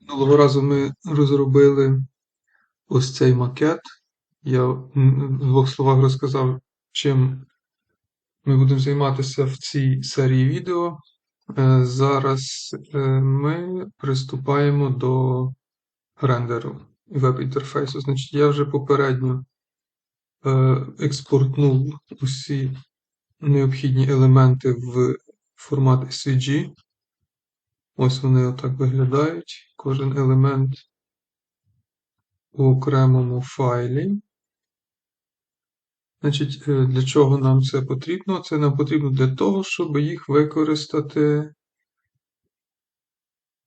Минулого разу ми розробили ось цей макет. Я в двох словах розказав, чим ми будемо займатися в цій серії відео. Е, зараз е, ми приступаємо до рендеру веб-інтерфейсу. Значить, я вже попередньо е, експортнув усі необхідні елементи в формат SVG. Ось вони отак виглядають. Кожен елемент у окремому файлі. Значить, е, для чого нам це потрібно? Це нам потрібно для того, щоб їх використати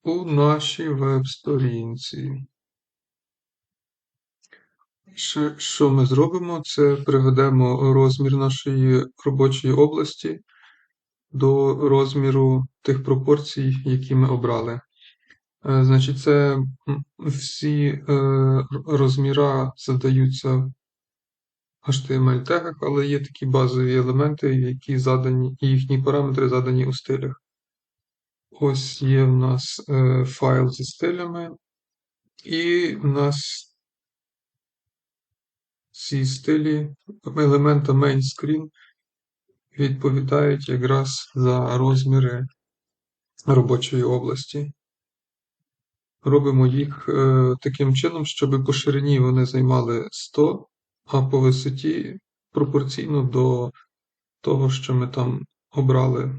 у нашій веб-сторінці. Що ми зробимо? Це приведемо розмір нашої робочої області до розміру тих пропорцій, які ми обрали. Е, значить, це всі е, розміра задаються в HTML тегах, але є такі базові елементи, які задані, і їхні параметри задані у стилях. Ось є в нас е, файл зі стилями, і в нас ці стилі елемента main screen відповідають якраз за розміри робочої області робимо їх е, таким чином, щоб по ширині вони займали 100, а по висоті пропорційно до того, що ми там обрали.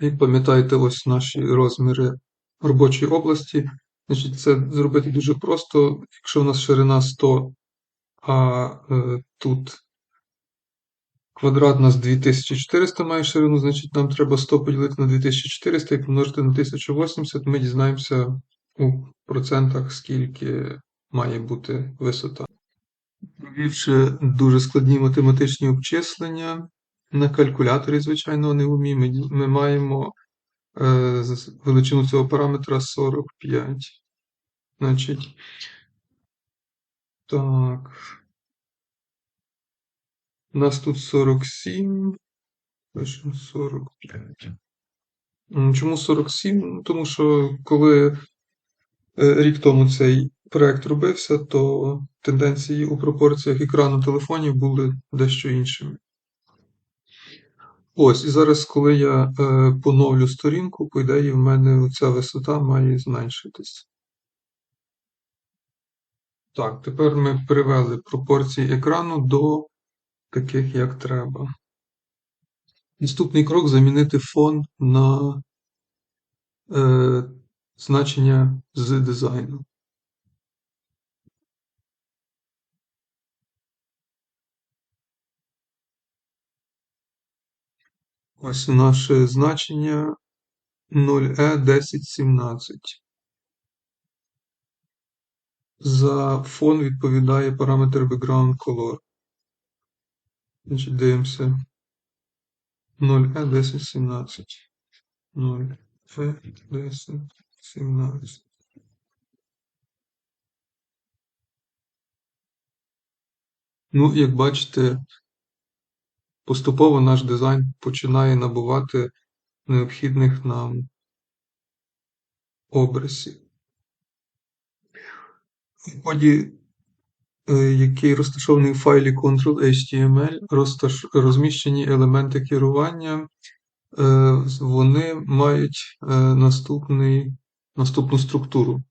І пам'ятайте ось наші розміри робочої області. Значить, Це зробити дуже просто, якщо у нас ширина 100, а е, тут Квадрат у нас 2400 має ширину, значить нам треба 100 поділити на 2400 і помножити на 1080, ми дізнаємося у процентах, скільки має бути висота. Провівши дуже складні математичні обчислення на калькуляторі, звичайно, не в ми, ми маємо е, величину цього параметра 45. Значить, так. Нас тут 47. Пишемо 45. Чому 47? Тому що коли е, рік тому цей проект робився, то тенденції у пропорціях екрану телефонів були дещо іншими. Ось, і зараз, коли я е, поновлю сторінку, по ідеї, в мене ця висота має зменшитись. Так, тепер ми привели пропорції екрану до таких, як треба. Наступний крок замінити фон на е, значення з дизайну. Ось наше значення 0E1017. За фон відповідає параметр background color. Значить, дивимося. 0E 1017. 0E 1017. Ну, як бачите, поступово наш дизайн починає набувати необхідних нам образів. В ході який розташований в файлі Ctrl-HTML, розміщені елементи керування, е, вони мають е, наступний, наступну структуру.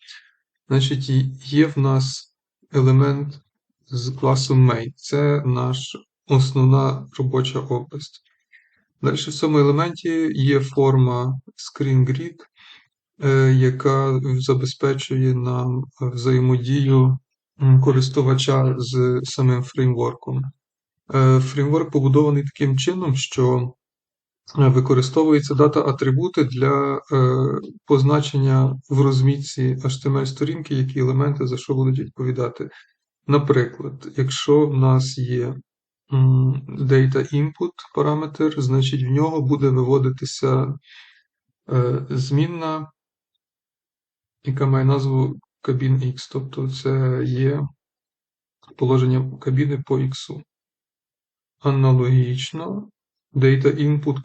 Значить, є в нас елемент з класу Main. Це наша основна робоча область. Далі в цьому елементі є форма ScreenGrid, яка забезпечує нам взаємодію користувача з самим фреймворком. Е, фреймворк побудований таким чином, що е, використовуються дата-атрибути для е, позначення в розмітці HTML-сторінки, які елементи за що будуть відповідати. Наприклад, якщо в нас є data input параметр, значить в нього буде виводитися змінна, яка має назву кабін X, тобто це є положення кабіни по X. Аналогічно, Data Input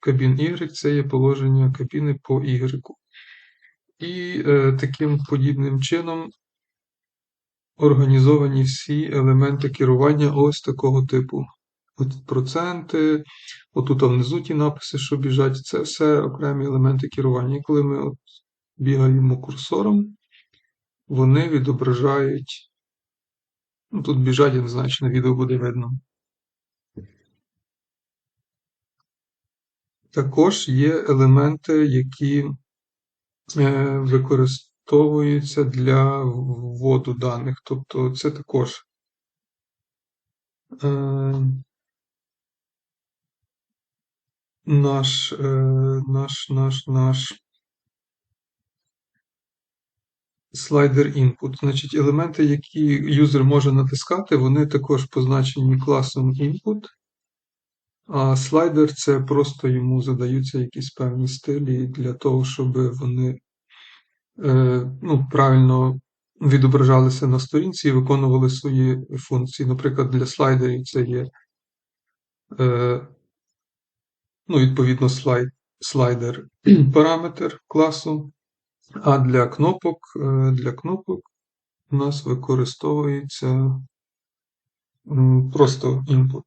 кабін Y це є положення кабіни по Y. І е, таким подібним чином організовані всі елементи керування ось такого типу. От проценти, отут внизу ті написи, що біжать, це все окремі елементи керування. І коли ми от бігаємо курсором, вони відображають. Ну, тут біжать, я відео буде видно. Також є елементи, які е, використовуються для вводу даних. Тобто це також е, наш, е, наш, наш, наш слайдер input. Значить, елементи, які юзер може натискати, вони також позначені класом input. А слайдер це просто йому задаються якісь певні стилі для того, щоб вони е, ну, правильно відображалися на сторінці і виконували свої функції. Наприклад, для слайдерів це є е, ну, відповідно слайд, слайдер параметр класу, а для кнопок, е, для кнопок у нас використовується просто input.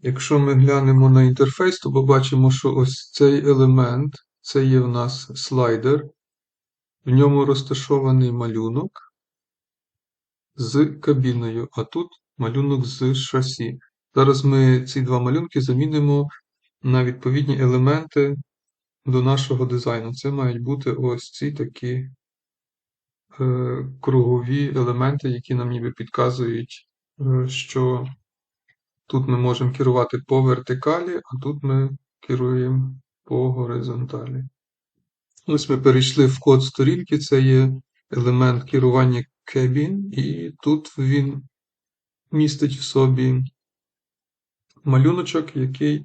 Якщо ми глянемо на інтерфейс, то побачимо, що ось цей елемент це є в нас слайдер, в ньому розташований малюнок з кабіною, а тут малюнок з шасі. Зараз ми ці два малюнки замінимо на відповідні елементи до нашого дизайну. Це мають бути ось ці такі е, кругові елементи, які нам ніби підказують, е, що тут ми можемо керувати по вертикалі, а тут ми керуємо по горизонталі. Ось ми перейшли в код сторінки, це є елемент керування Cabin, і тут він містить в собі малюночок, який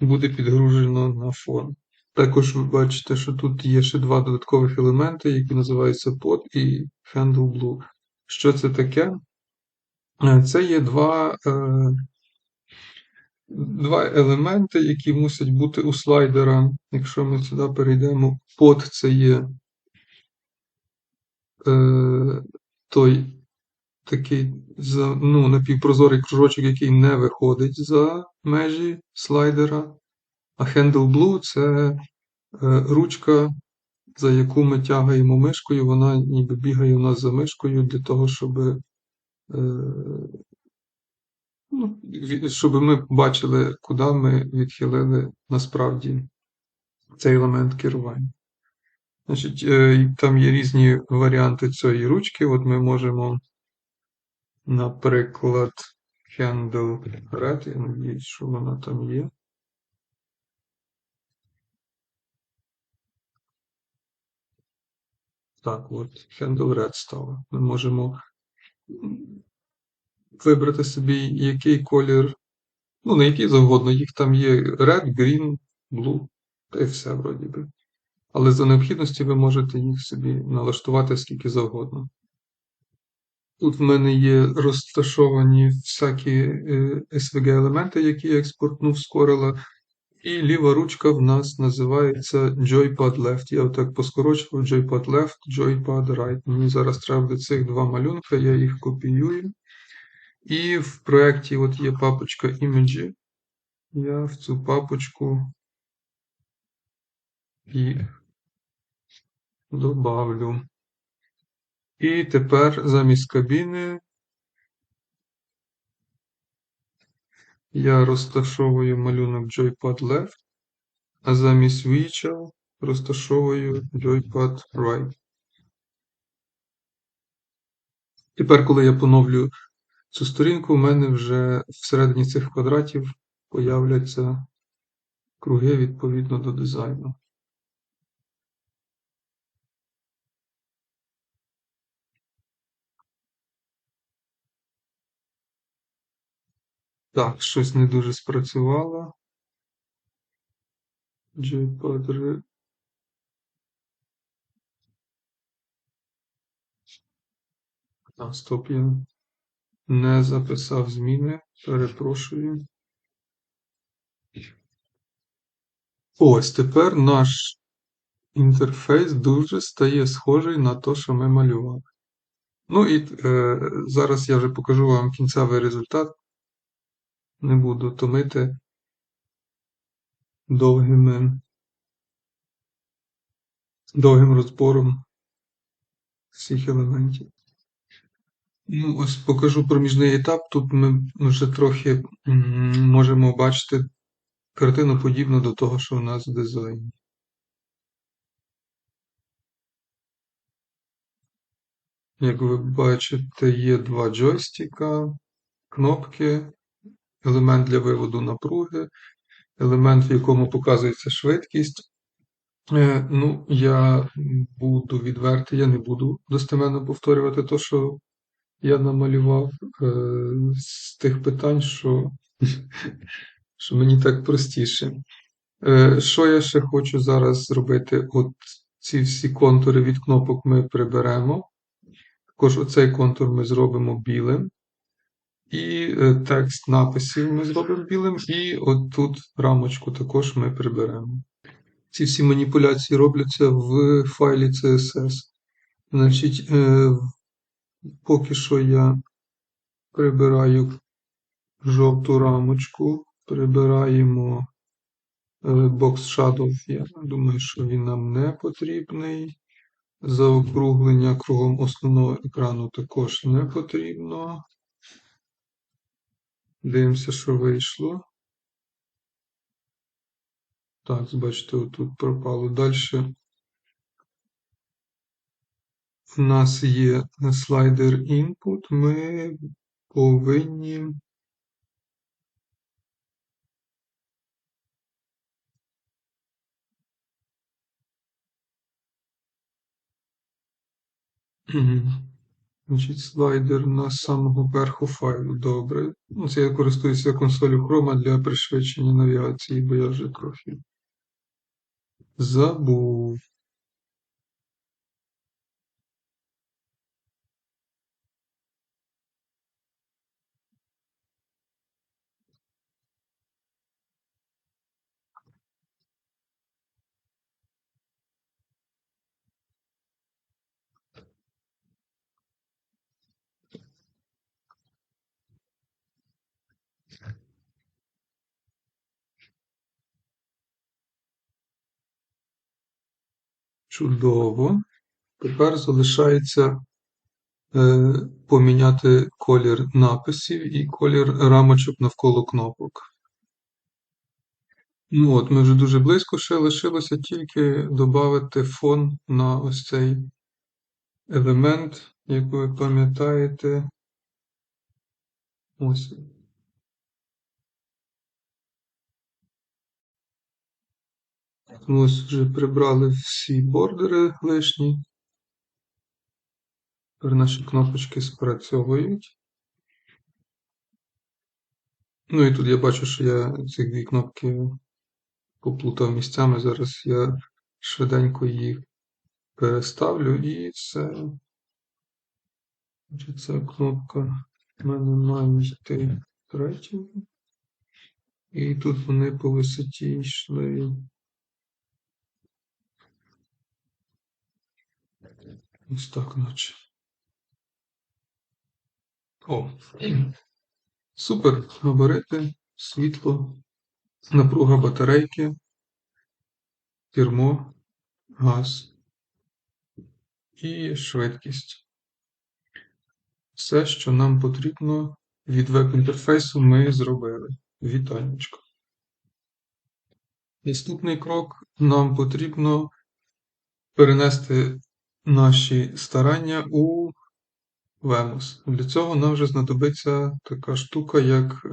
буде підгружено на фон. Також ви бачите, що тут є ще два додаткових елементи, які називаються pod і handle blue. Що це таке? Е, це є два е, два елементи, які мусять бути у слайдера. Якщо ми сюди перейдемо, под це є е, той такий ну, напівпрозорий кружочок, який не виходить за межі слайдера. А Handle Blue це е, ручка, за яку ми тягаємо мишкою, вона ніби бігає у нас за мишкою для того, щоб е, ну, щоб ми бачили, куди ми відхилили насправді цей елемент керування. Значить, е, Там є різні варіанти цієї ручки. От ми можемо, наприклад, Handle Red, я надіюсь, що вона там є. Так, от, Handle Red стало. Ми можемо вибрати собі який колір, ну, на який завгодно. Їх там є Red, Green, Blue, та й все вроді би. Але за необхідності ви можете їх собі налаштувати скільки завгодно. Тут в мене є розташовані всякі е, SVG-елементи, які я експортнув з Corel. І ліва ручка в нас називається Joypad Left. Я отак поскорочував Joypad Left, Joypad Right. Мені зараз треба буде цих два малюнка, я їх копіюю. І в проєкті є папочка Image. Я в цю папочку їх добавлю. І тепер замість кабіни я розташовую малюнок Joypad Left, а замість Вічел розташовую Joypad Right. Тепер, коли я поновлю цю сторінку, у мене вже всередині цих квадратів появляться круги відповідно до дизайну. Так, щось не дуже спрацювало. JPod. А, стоп, я не записав зміни. Перепрошую. Ось тепер наш інтерфейс дуже стає схожий на те, що ми малювали. Ну і е, зараз я вже покажу вам кінцевий результат. Не буду томити довгими, довгим розбором всіх елементів. Ну, ось покажу проміжний етап. Тут ми вже трохи можемо бачити картину подібну до того, що у нас в дизайні. Як ви бачите, є два джойстика, кнопки, елемент для виводу напруги, елемент, в якому показується швидкість. Е, Ну, я буду відвертий, я не буду достеменно повторювати те, що я намалював е, з тих питань, що, що мені так простіше. Е, Що я ще хочу зараз зробити? От ці всі контури від кнопок ми приберемо. Також оцей контур ми зробимо білим. І е, текст написів ми зробимо білим, і от тут рамочку також ми приберемо. Ці всі маніпуляції робляться в файлі CSS. Значить, е, поки що я прибираю жовту рамочку, прибираємо е, Box Shadow. Я думаю, що він нам не потрібний. Заокруглення кругом основного екрану також не потрібно. Дивимося, що вийшло. Так, бачите, отут пропало. Далі у нас є слайдер Input. Ми повинні Значить, слайдер на самого верху файлу. Добре. Ну, Це я користуюся консолью Chrome для пришвидшення навігації, бо я вже трохи забув. Чудово. Тепер залишається е, поміняти колір написів і колір рамочок навколо кнопок. Ну от, Ми вже дуже близько ще лишилося тільки додати фон на ось цей елемент, як ви пам'ятаєте. Ось. Ось вже прибрали всі бордери лишні. Тепер наші кнопочки спрацьовують. Ну і тут я бачу, що я ці дві кнопки поплутав місцями. Зараз я швиденько їх переставлю і все. Ця кнопка в мене має йти третю. І тут вони по висоті йшли. Ось так наче. О! Супер! Габарити, світло, напруга батарейки, кермо, газ і швидкість. Все, що нам потрібно від веб-інтерфейсу, ми зробили. Вітанечко. Наступний крок нам потрібно перенести наші старання у Вемос. Для цього нам вже знадобиться така штука, як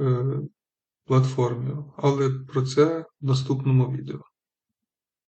платформі. але про це в наступному відео.